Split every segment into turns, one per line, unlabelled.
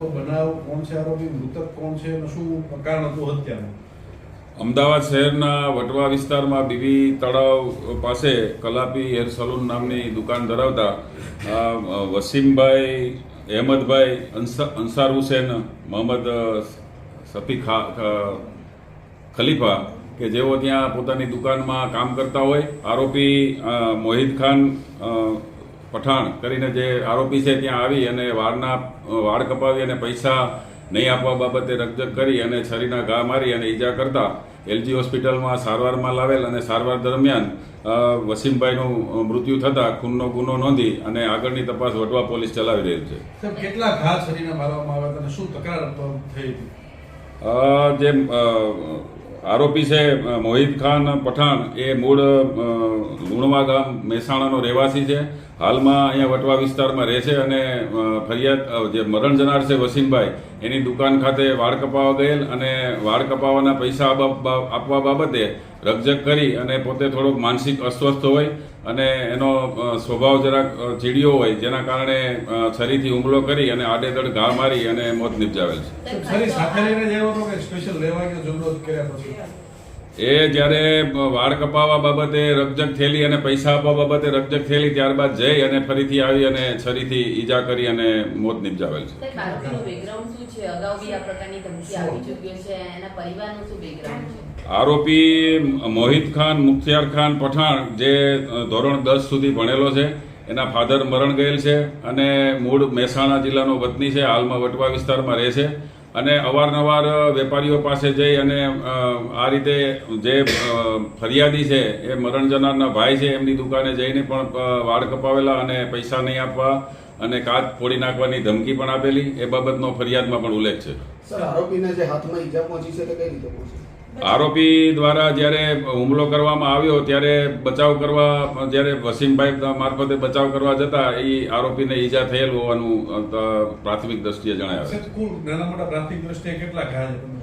બનાવ કોણ છે આરોપી? મૃતક કોણ છે? અને શું કારણ હતું હત્યાનું?
અમદાવાદ શહેરના વટવા વિસ્તારમાં બીવી તળાવ પાસે કલાપી હેર સલૂન નામની દુકાન ધરાવતા વસીમભાઈ, અહેમદભાઈ, અંસા- અંસાર હુસેન, મોહમ્મદ સફી ખલીફા કે જેઓ ત્યાં પોતાની દુકાનમાં કામ કરતા હોય. આરોપી મોહિત ખાન પઠાણ કરીને જે આરોપી છે ત્યાં આવી અને વાળના વાળ કપાવી અને પૈસા નહીં આપવા બાબતે રકજક કરી અને છરીના ઘા મારી અને ઈજા કરતા એલજી હોસ્પિટલમાં સારવારમાં લાવેલ અને સારવાર દરમિયાન વસીમભાઈનું મૃત્યુ થતાં ખૂનનો ગુનો નોંધી અને આગળની તપાસ વટવા પોલીસ ચલાવી રહી છે.
કેટલા ઘા છરીના મારવામાં આવ્યા અને શું તકરાર થઈ
જે આરોપી છે મોહિત ખાન પઠાણ. એ મૂળ લુણવા ગામ મહેસાણાનો રહેવાસી છે. હાલમાં અહીંયા વટવા વિસ્તારમાં રહે છે અને ફરિયાદ જે મરણ જનાર છે વસીમભાઈ, એની દુકાન ખાતે વાળ કપાવા ગયેલ અને વાળ કપાવાના પૈસા આપવા બાબતે રકજક કરી અને પોતે થોડોક માનસિક અસ્વસ્થ હોય અને એનો સ્વભાવ જરાક ચીડિયો હોય, જેના કારણે છરીથી હુમલો કરી અને આડેધડ ઘા મારી અને મોત નિપજાવેલ છે. એ જ્યારે વાળ કપાવવા બાબતે રકજક થયેલી અને પૈસા આપવા બાબતે રકજક થયેલી ત્યારબાદ જઈ અને ફરીથી આવી અને છરીથી ઈજા કરી અને મોત નિપજાવેલ છે. આરોપી મોહિત ખાન મુખ્તિયાર ખાન પઠાણ જે ધોરણ દસ સુધી ભણેલો છે એના ફાધર મરણ ગયેલ છે અને મૂળ મહેસાણા જિલ્લાનો વતની છે હાલમાં વટવા વિસ્તારમાં રહે છે. અને અવારનવાર વેપારીઓ પાસે જઈ અને આ રીતે જે ફરિયાદી છે, એ મરણ જનારના ભાઈ છે, એમની દુકાને જઈને પણ વાળ કપાવેલા અને પૈસા નહીં આપવા અને કાચ ફોડી નાખવાની ધમકી પણ આપેલી. એ બાબતનો ફરિયાદમાં પણ ઉલ્લેખ છે.
સર આરોપીને જે હાથમાં ઈજા પહોંચી છે તે કઈ રીતે પહોંચી
આરોપી દ્વારા જ્યારે હુમલો કરવામાં આવ્યો ત્યારે બચાવ કરવા જ્યારે વસીમભાઈ મારફતે બચાવ કરવા જતા એ આરોપીને ઈજા થયેલ હોવાનું પ્રાથમિક દ્રષ્ટિએ જણાવ્યું છે.
નાના મોટા પ્રાથમિક દ્રષ્ટિએ કેટલા ઘા છે? તમને?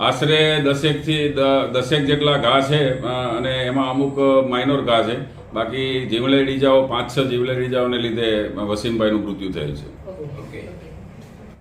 આશરે દસેકથી દસેક જેટલા ઘા છે અને એમાં અમુક માઇનોર ઘા છે. બાકી જીવલેડી જાઓ, પાંચ, છ જીવલેડી જાઓને લીધે વસીમભાઈનું મૃત્યુ થયેલ છે.
ઓકે.